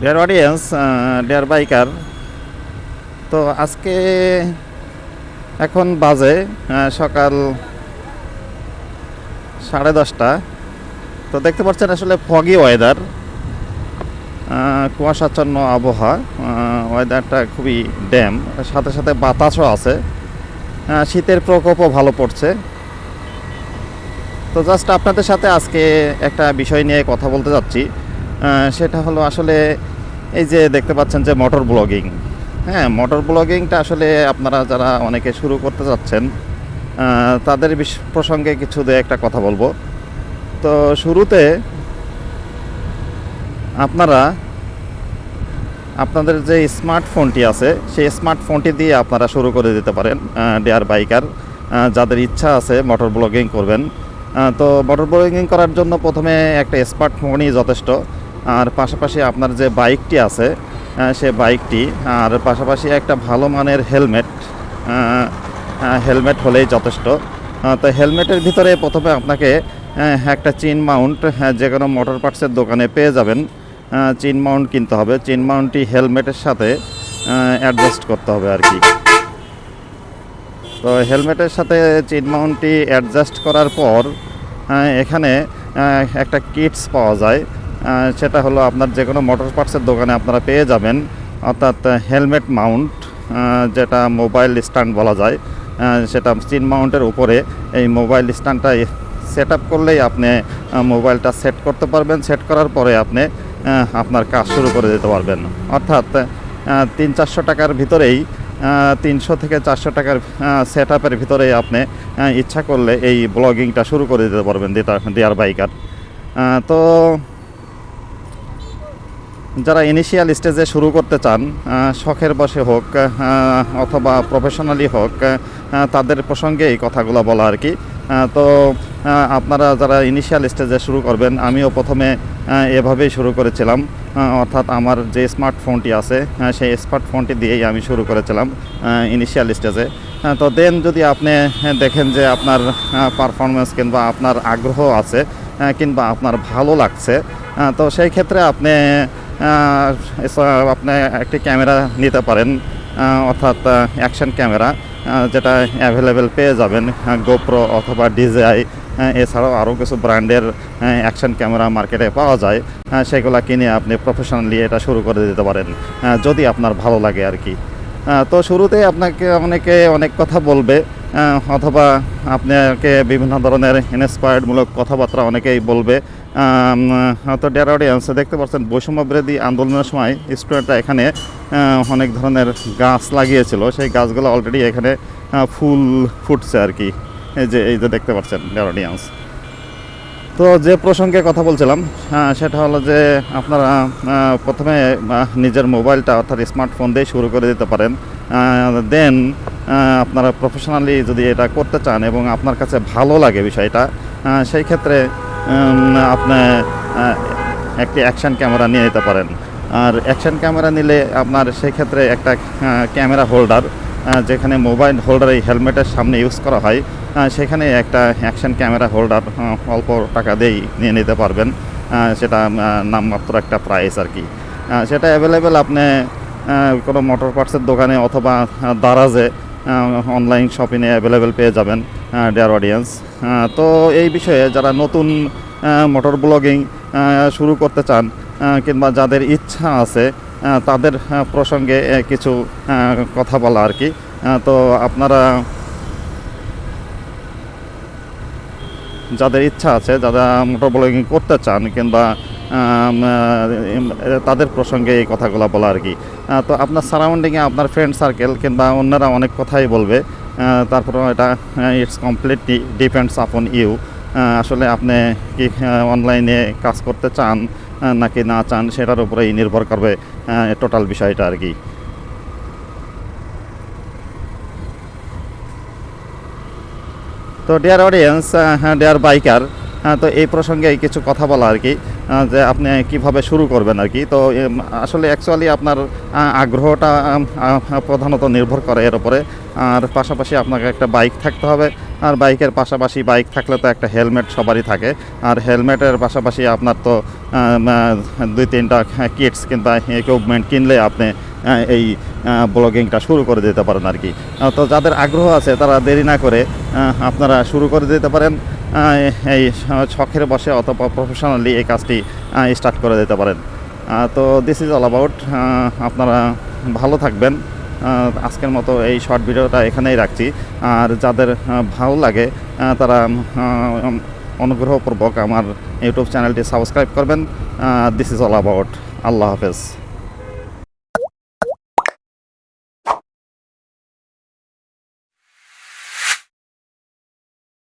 Dear audience deer biker তো আজকে এখন বাজে সকাল সাড়ে দশটা। তো দেখতে পাচ্ছেন আসলে ফগি ওয়েদার কুয়াশাচ্ছন্ন আবহাওয়া ওয়েদারটা খুবই ড্যাম সাথে সাথে বাতাসও আছে শীতের প্রকোপও ভালো পড়ছে। তো জাস্ট আপনাদের সাথে আজকে একটা বিষয় নিয়ে কথা বলতে যাচ্ছি। সেটা হলো আসলে এই যে দেখতে পাচ্ছেন যে মোটর ব্লগিং হ্যাঁ মোটর ব্লগিংটা আসলে আপনারা যারা অনেকে শুরু করতে যাচ্ছেন তাদের প্রসঙ্গে কিছু দু একটা কথা বলব। তো শুরুতে আপনারা, আপনাদের যে স্মার্টফোনটি আছে, সেই স্মার্টফোনটি দিয়ে আপনারা শুরু করে দিতে পারেন ডেয়ার বাইকার যাদের ইচ্ছা আছে মোটর ব্লগিং করবেন। তো মোটর ব্লগিং করার জন্য প্রথমে একটা স্মার্টফোনই যথেষ্ট। আর পাশাপাশি আপনার যে বাইকটি আছে সে বাইকটি, আর পাশাপাশি একটা ভালো মানের হেলমেট হেলমেট হলেই যথেষ্ট। তো হেলমেটের ভিতরে প্রথমে আপনাকে একটা চিন মাউন্ট যে কোনো মোটর পার্টসের দোকানে পেয়ে যাবেন। চিন মাউন্ট কিনতে হবে। চিন মাউন্টটি হেলমেটের সাথে অ্যাডজাস্ট করতে হবে আর কি। তো হেলমেটের সাথে চিন মাউন্টটি অ্যাডজাস্ট করার পর এখানে একটা কিটস পাওয়া যায়। সেটা হলো আপনার যে কোনো মোটর পার্টসের দোকানে আপনারা পেয়ে যাবেন, অর্থাৎ হেলমেট মাউন্ট যেটা মোবাইল স্ট্যান্ড বলা যায়। সেটা চিন মাউন্টের উপরে এই মোবাইল স্ট্যান্ডটা সেট আপ করলেই আপনি মোবাইলটা সেট করতে পারবেন। সেট করার পরে আপনি আপনার কাজ শুরু করে দিতে পারবেন। অর্থাৎ তিন চারশো টাকার ভিতরেই তিনশো থেকে চারশো টাকার সেট আপের ভিতরে আপনি ইচ্ছা করলে এই ব্লগিংটা শুরু করে দিতে পারবেন ডিয়ার বাইকার। তো যারা ইনিশিয়াল স্টেজে শুরু করতে চান শখের বসে হোক অথবা প্রফেশনালি হোক তাদের প্রসঙ্গে এই কথাগুলো বলা আর কি। তো আপনারা যারা ইনিশিয়াল স্টেজে শুরু করবেন, আমিও প্রথমে এভাবেই শুরু করেছিলাম। অর্থাৎ আমার যে স্মার্টফোনটি আছে সেই স্মার্টফোনটি দিয়েই আমি শুরু করেছিলাম ইনিশিয়াল স্টেজে তো দেন যদি আপনি দেখেন যে আপনার পারফরমেন্স কিংবা আপনার আগ্রহ আছে কিংবা আপনার ভালো লাগছে তো সেই ক্ষেত্রে আপনি আপনি একটি ক্যামেরা নিতে পারেন অর্থাৎ অ্যাকশন ক্যামেরা যেটা অ্যাভেলেবেল পেয়ে যাবেন গোপ্রো অথবা ডিজেআই এছাড়াও আরও কিছু ব্র্যান্ডের অ্যাকশন ক্যামেরা মার্কেটে পাওয়া যায় সেগুলা কিনে আপনি প্রফেশনালি এটা শুরু করে দিতে পারেন যদি আপনার ভালো লাগে আর কি। তো শুরুতে আপনাকে, অনেকে অনেক কথা বলবে অথবা আপনাকে বিভিন্ন ধরনের ইন্সপায়ার্ডমূলক কথাবার্তা অনেকেই বলবে তো ডেয়ার অডিয়েন্স দেখতে পাচ্ছেন বৈষম্য বিরোধী আন্দোলনের সময় স্টুডেন্টরা এখানে অনেক ধরনের গাছ লাগিয়েছিল। সেই গাছগুলো অলরেডি এখানে ফুল ফুটছে আর কি। এই যে এই যে দেখতে পাচ্ছেন ডেয়ার অডিয়েন্স তো যে প্রসঙ্গে কথা বলছিলাম সেটা হলো যে আপনারা প্রথমে নিজের মোবাইলটা অর্থাৎ স্মার্টফোন দিয়ে শুরু করে দিতে পারেন। দেন আপনারা প্রফেশনালি যদি এটা করতে চান এবং আপনার কাছে ভালো লাগে বিষয়টা সেই ক্ষেত্রে আপনি একটি অ্যাকশন ক্যামেরা নিয়ে নিতে পারেন। আর অ্যাকশন ক্যামেরা নিলে আপনার সেই ক্ষেত্রে একটা ক্যামেরা হোল্ডার যেখানে মোবাইল হোল্ডার এই হেলমেটের সামনে ইউজ করা হয় সেখানে একটা অ্যাকশন ক্যামেরা হোল্ডার অল্প টাকা দিয়েই নিয়ে নিতে পারবেন। সেটা নামমাত্র একটা প্রাইস আর কি। সেটা অ্যাভেলেবেল আপনি কোনো মোটর পার্টসের দোকানে অথবা দারাজে অনলাইন শপিংয়ে অ্যাভেলেবেল পেয়ে যাবেন ডেয়ার অডিয়েন্স তো এই বিষয়ে যারা নতুন মোটর ব্লগিং শুরু করতে চান কিংবা যাদের ইচ্ছা আছে তাদের প্রসঙ্গে কিছু কথা বলা আর কি। তো আপনারা যাদের ইচ্ছা আছে, যারা মোটর ব্লগিং করতে চান, কিংবা তাদের প্রসঙ্গে এই কথাগুলো বলা আর কি। তো আপনার সারাউন্ডিংয়ে আপনার ফ্রেন্ড সার্কেল কিংবা অন্যরা অনেক কথাই বলবে। তারপরে এটা it's completely depends upon you আসলে আপনি কি অনলাইনে কাজ করতে চান নাকি না চান, সেটার উপরেই নির্ভর করবে টোটাল বিষয়টা আর কি। তো ডিয়ার অডিয়েন্স ডিয়ার বাইকার তো এই প্রসঙ্গে কিছু কথা বলা আর কি। যে আপনি কীভাবে শুরু করবেন আর কি। তো আসলে অ্যাকচুয়ালি আপনার আগ্রহটা প্রধানত নির্ভর করে এর উপরে। আর পাশাপাশি আপনাকে একটা বাইক থাকতে হবে। আর বাইকের পাশাপাশি বাইক থাকলে তো একটা হেলমেট সবারই থাকে। আর হেলমেটের পাশাপাশি আপনার তো দুই তিনটা কিটস কিংবা ইকুইপমেন্ট কিনলে আপনি এই ব্লগিংটা শুরু করে দিতে পারেন আর কি। তো যাদের আগ্রহ আছে তারা দেরি না করে আপনারা শুরু করে দিতে পারেন। এই শখের বসে অথবা প্রফেশনালি এই কাজটি স্টার্ট করে দিতে পারেন। তো দিস ইজ অল অ্যাবাউট আপনারা ভালো থাকবেন। আজকের মতো এই শর্ট ভিডিওটা এখানেই রাখছি। আর যাদের ভালো লাগে তারা অনুগ্রহপূর্বক আমার ইউটিউব চ্যানেলটি সাবস্ক্রাইব করবেন। দিস ইজ অল অ্যাবাউট আল্লাহ হাফেজ।